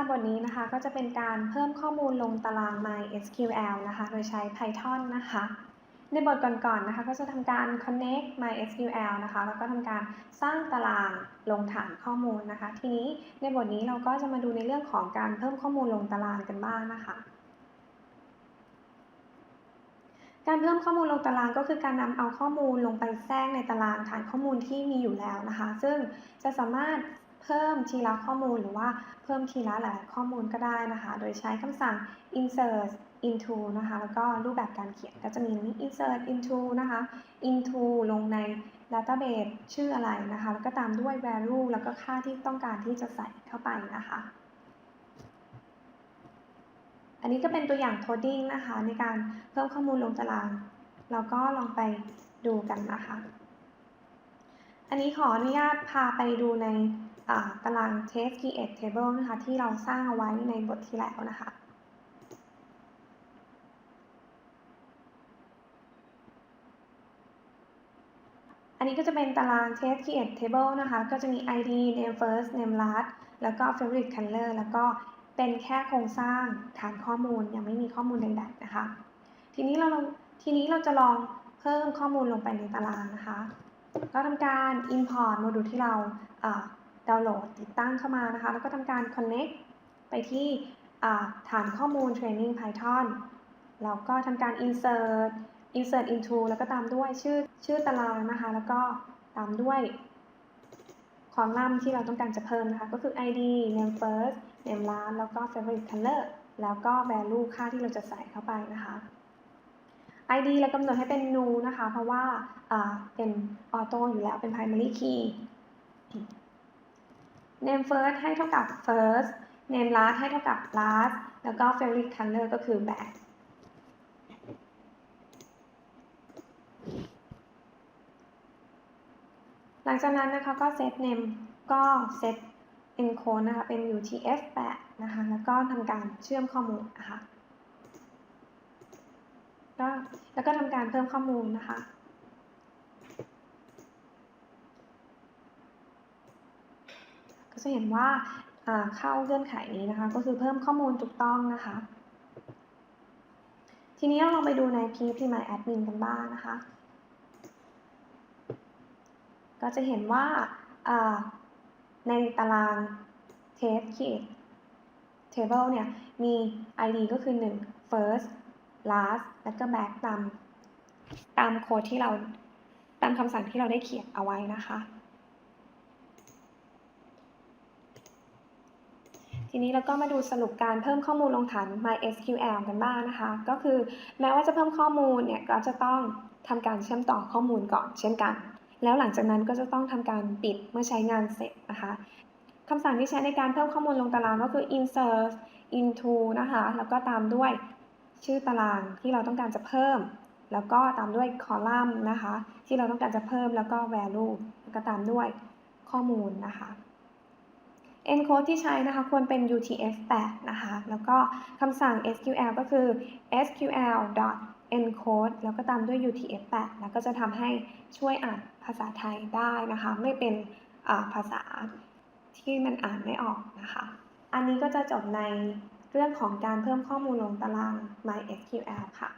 ค่ะบทนี้นะคะก็จะเป็นการเพิ่มข้อมูลลงตาราง MySQL นะคะ โดยใช้ Python นะคะ ในบทก่อนๆนะคะ ก็จะทำการ connect MySQL นะคะ แล้วก็ทำการสร้างตารางลงฐานข้อมูลนะคะ ทีนี้ในบทนี้เราก็จะมาดูในเรื่องของการเพิ่มข้อมูลลงตารางกันบ้างนะคะ การเพิ่มข้อมูลลงตารางก็คือการนำเอาข้อมูลลงไปแทรกในตารางฐานข้อมูลที่มีอยู่แล้วนะคะ ซึ่งจะสามารถ เพิ่มทีละข้อมูลหรือว่าเพิ่มทีละหลายข้อมูลก็ได้นะคะ โดยใช้คำสั่ง insert into นะคะ แล้วก็รูปแบบการเขียนก็จะมีนี้ insert into นะคะ into ลงใน database ชื่ออะไรนะคะ แล้วก็ตามด้วย value แล้วก็ค่าที่ต้องการที่จะใส่เข้าไปนะคะ อันนี้ก็เป็นตัวอย่าง coding นะคะ ในการเพิ่มข้อมูลลงตาราง เราก็ลองไปดูกันนะคะ อันนี้ขออนุญาตพาไปดูใน ตาราง test create table นะคะที่เราสร้างเอาไว้ในบทที่แล้วนะคะอันนี้ก็จะเป็นตาราง test create table นะคะ ก็จะมี id name first name last แล้วก็ favorite color แล้วก็เป็นแค่โครงสร้างฐานข้อมูลยังไม่มีข้อมูลใดๆนะคะ ทีนี้เราทีนี้เราจะลองเพิ่มข้อมูลลงไปในตารางนะคะ ก็ทำการ import โมดูลที่เรา ดาวน์โหลดติดตั้งเข้ามานะคะ แล้วก็ทำการ connect ไปที่ฐานข้อมูล training Python แล้วก็ทำการ insert insert into แล้วก็ตามด้วยชื่อชื่อตารางนะคะ แล้วก็ตามด้วยคอลัมน์ที่เราต้องการจะเพิ่มนะคะ ก็คือ id name first name last แล้วก็ favorite color แล้วก็ value ค่าที่เราจะใส่เข้าไปนะคะ id เรากำหนดให้เป็น new นะคะ เพราะว่าเป็น auto อยู่แล้วเป็น primary key name first ให้เท่ากับ first name last ให้เท่ากับ last แล้วก็ favorite color ก็คือ black หลังจากนั้นนะคะก็ set name ก็ set encode นะคะ เป็น UTF-8 นะคะ แล้วก็ทำการเชื่อมข้อมูลนะคะ แล้วก็ทำการเพิ่มข้อมูลนะคะ ก็จะเห็นว่าเข้าเงื่อนไขนี้นะคะ ก็คือเพิ่มข้อมูลถูกต้องนะคะ ทีนี้เราลองไปดูใน PHP My Admin กันบ้างนะคะ ก็จะเห็นว่าในตาราง test create table เนี่ย มี id ก็คือ 1 first last แล้วก็ back ตามตามโค้ดที่เราตามคำสั่งที่เราได้เขียนเอาไว้นะคะ ทีนี้เราก็มาดูสรุปการเพิ่มข้อมูลลงฐาน MySQL กันบ้างนะคะ ก็คือแม้ว่าจะเพิ่มข้อมูลเนี่ยก็จะต้องทำการเชื่อมต่อข้อมูลก่อนเช่นกัน แล้วหลังจากนั้นก็จะต้องทำการปิดเมื่อใช้งานเสร็จนะคะคำสั่งที่ใช้ในการเพิ่มข้อมูลลงตารางก็คือ insert into นะคะ แล้วก็ตามด้วยชื่อตารางที่เราต้องการจะเพิ่ม แล้วก็ตามด้วยคอลัมน์นะคะ ที่เราต้องการจะเพิ่มแล้วก็ value แล้วก็ตามด้วยข้อมูลนะคะ encode ที่ใช้นะคะควรเป็น UTF-8 นะคะ แล้วก็คำสั่ง SQL ก็คือ SQL encode แล้วก็ตามด้วย UTF-8 แล้วก็จะทำให้ช่วยอ่านภาษาไทยได้นะคะ ไม่เป็นภาษาที่มันอ่านไม่ออกนะคะ อันนี้ก็จะจบในเรื่องของการเพิ่มข้อมูลลงตาราง MySQL ค่ะ